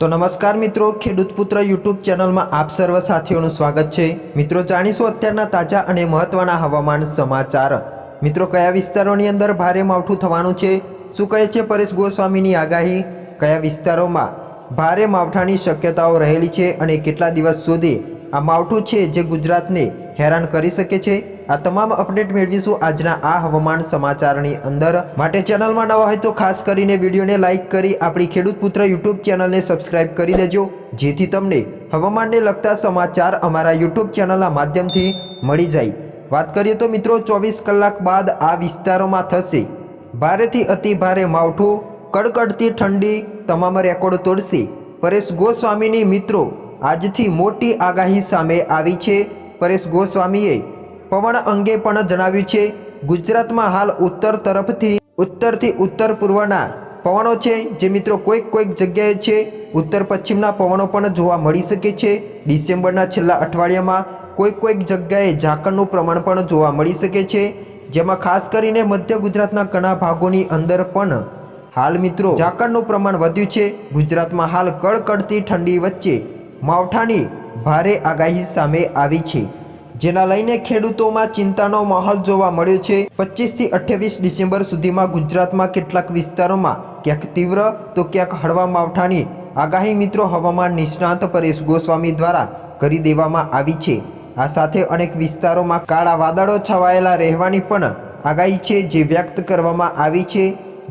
તો નમસ્કાર મિત્રો, ખેડૂત પુત્ર યુટ્યુબ ચેનલમાં આપ સર્વ સાથીઓનું સ્વાગત છે. મિત્રો, જાણીશું અત્યારના તાજા અને મહત્વના હવામાન સમાચાર. મિત્રો, કયા વિસ્તારોની અંદર ભારે માવઠું થવાનું છે? શું કહે છે પરેશ ગોસ્વામીની આગાહી? કયા વિસ્તારોમાં ભારે માવઠાની શક્યતાઓ રહેલી છે અને કેટલા દિવસ સુધી આ માવઠું છે જે ગુજરાતને હેરાન કરી શકે છે? આ તમામ અપડેટ મેળવીશું આજના આ હવામાન સમાચારની અંદર. માટે ચેનલમાં નવા હોય તો ખાસ કરીને વિડીયોને લાઇક કરી આપણી ખેડૂત પુત્ર યુટ્યુબ ચેનલને સબસ્ક્રાઇબ કરી દેજો. જેથી તમને હવામાનને લગતા સમાચાર અમારા યુટ્યુબ ચેનલના માધ્યમથી મળી જાય. વાત કરીએ તો મિત્રો ચોવીસ કલાક બાદ આ વિસ્તારોમાં થશે. ભારેથી અતિ ભારે માવઠું, કડકડતી ઠંડી તમામ રેકોર્ડ તોડશે. પરેશ ગોસ્વામીની મિત્રો આજથી મોટી આગાહી સામે આવી છે. પરેશ ગોસ્વામીએ પવન અંગે પણ જણાવ્યું છે, ગુજરાતમાં હાલ ઉત્તર તરફથી ઉત્તરથી ઉત્તર પૂર્વના પવનો છે. જે મિત્રો કોઈક કોઈક જગ્યાએ છે, ઉત્તર પશ્ચિમના પવનો પણ જોવા મળી શકે છે. ડિસેમ્બરના છેલ્લા અઠવાડિયામાં કોઈક કોઈક જગ્યાએ ઝાકળનું પ્રમાણ પણ જોવા મળી શકે છે. જેમાં ખાસ કરીને મધ્ય ગુજરાતના ઘણા ભાગોની અંદર પણ હાલ મિત્રો ઝાકળનું પ્રમાણ વધ્યું છે. ગુજરાતમાં હાલ કડકડતી ઠંડી વચ્ચે માવઠાની ભારે આગાહી સામે આવી છે. જેના લઈને ખેડૂતોમાં ચિંતાનો માહોલ જોવા મળ્યો છે. પચીસથી અઠ્યાવીસ ડિસેમ્બર સુધીમાં ગુજરાતમાં કેટલાક વિસ્તારોમાં ક્યાંક તીવ્ર તો ક્યાંક હળવા માવઠાની આગાહી મિત્રો હવામાન નિષ્ણાત પરેશ ગોસ્વામી દ્વારા કરી દેવામાં આવી છે. આ સાથે અનેક વિસ્તારોમાં કાળા વાદળો છવાયેલા રહેવાની પણ આગાહી છે જે વ્યક્ત કરવામાં આવી છે.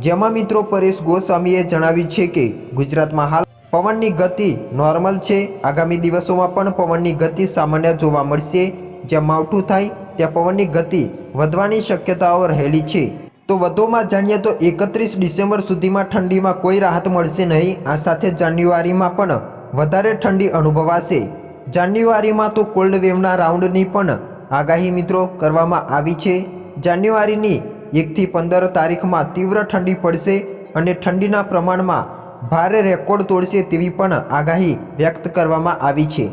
જેમાં મિત્રો પરેશ ગોસ્વામીએ જણાવ્યું છે કે ગુજરાતમાં હાલ પવનની ગતિ નોર્મલ છે. આગામી દિવસોમાં પણ પવનની ગતિ સામાન્ય જોવા મળશે. જ્યાં માવઠું થાય, ત્યાં પવનની ગતિ વધવાની શક્યતાઓ રહેલી છે. તો વધુમાં જાણીએ તો એકત્રીસ ડિસેમ્બર સુધીમાં ઠંડીમાં કોઈ રાહત મળશે નહીં. આ સાથે જાન્યુઆરીમાં પણ વધારે ઠંડી અનુભવાશે. જાન્યુઆરીમાં તો કોલ્ડ વેવના રાઉન્ડની પણ આગાહી મિત્રો કરવામાં આવી છે. જાન્યુઆરીની એકથી પંદર તારીખમાં તીવ્ર ઠંડી પડશે અને ઠંડીના પ્રમાણમાં ભારે રેકોર્ડ તોડશે તેવી પણ આગાહી વ્યક્ત કરવામાં આવી છે.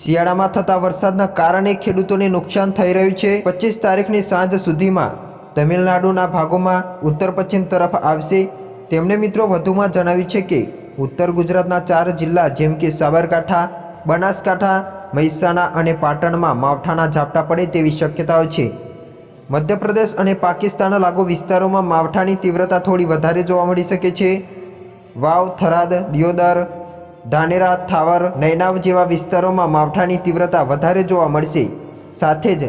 શિયાળામાં થતા વરસાદના કારણે ખેડૂતોને નુકસાન થઈ રહ્યું છે. પચીસ તારીખની સાંજ સુધીમાં તમિલનાડુના ભાગોમાં ઉત્તર પશ્ચિમ તરફ આવશે. તેમણે મિત્રો વધુમાં જણાવ્યું છે કે, ઉત્તર ગુજરાતના ચાર જિલ્લા જેમ કે સાબરકાંઠા, બનાસકાંઠા, મહેસાણા અને પાટણમાં માવઠાના ઝાપટા પડે તેવી શક્યતાઓ છે. મધ્યપ્રદેશ અને પાકિસ્તાનના લાગુ વિસ્તારોમાં માવઠાની તીવ્રતા થોડી વધારે જોવા મળી શકે છે. વાવ, થરાદ, દિયોદર ધાનેરા, થાવર, નૈનાવ જેવા વિસ્તારોમાં માવઠાની તીવ્રતા વધારે જોવા મળશે. સાથે જ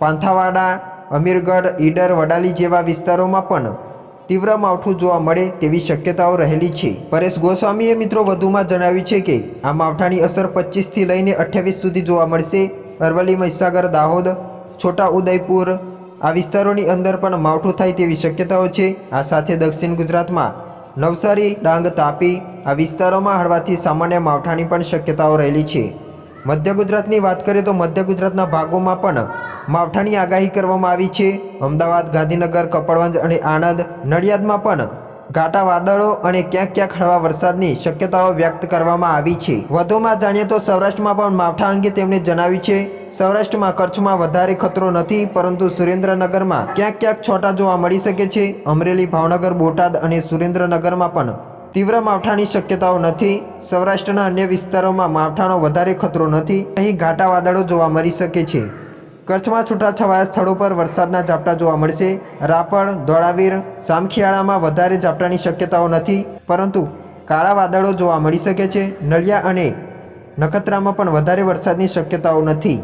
પાંથાવાડા, અમીરગઢ, ઈડર, વડાલી જેવા વિસ્તારોમાં પણ તીવ્ર માવઠું જોવા મળે તેવી શક્યતાઓ રહેલી છે. પરેશ ગોસ્વામીએ મિત્રો વધુમાં જણાવ્યું છે કે, આ માવઠાની અસર પચીસથી લઈને અઠ્યાવીસ સુધી જોવા મળશે. અરવલ્લી, મહીસાગર, દાહોદ છોટા ઉદયપુર આ વિસ્તારોની અંદર પણ માવઠું થાય તેવી શક્યતાઓ છે. આ સાથે દક્ષિણ ગુજરાતમાં નવસારી, ડાંગ, તાપી આ વિસ્તારોમાં હળવાથી સામાન્ય માવઠાની પણ શક્યતાઓ રહેલી છે. મધ્ય ગુજરાતની વાત કરીએ તો મધ્ય ગુજરાતના ભાગોમાં પણ માવઠાની આગાહી કરવામાં આવી છે. અમદાવાદ, ગાંધીનગર, કપડવંજ અને આણંદ, નડિયાદમાં પણ ઘાટા વાદળો અને ક્યાંક ક્યાંક હળવા વરસાદની શક્યતાઓ વ્યક્ત કરવામાં આવી છે. વધુમાં જાણીએ તો સૌરાષ્ટ્રમાં પણ માવઠા અંગે તેમણે જણાવ્યું છે સૌરાષ્ટ્રમાં કચ્છમાં વધારે ખતરો નથી, પરંતુ સુરેન્દ્રનગરમાં ક્યાંક ક્યાંક છોટા જોવા મળી શકે છે. અમરેલી, ભાવનગર, બોટાદ અને સુરેન્દ્રનગરમાં પણ તીવ્ર માવઠાની શક્યતાઓ નથી. સૌરાષ્ટ્રના અન્ય વિસ્તારોમાં માવઠાનો વધારે ખતરો નથી. અહીં ઘાટા વાદળો જોવા મળી શકે છે. કચ્છમાં છૂટાછવાયા સ્થળો પર વરસાદના ઝાપટા જોવા મળશે. રાપર, ધોળાવીર, સામખિયાળામાં વધારે ઝાપટાની શક્યતાઓ નથી, પરંતુ કાળા વાદળો જોવા મળી શકે છે. નળિયા અને નખત્રામાં પણ વધારે વરસાદની શક્યતાઓ નથી.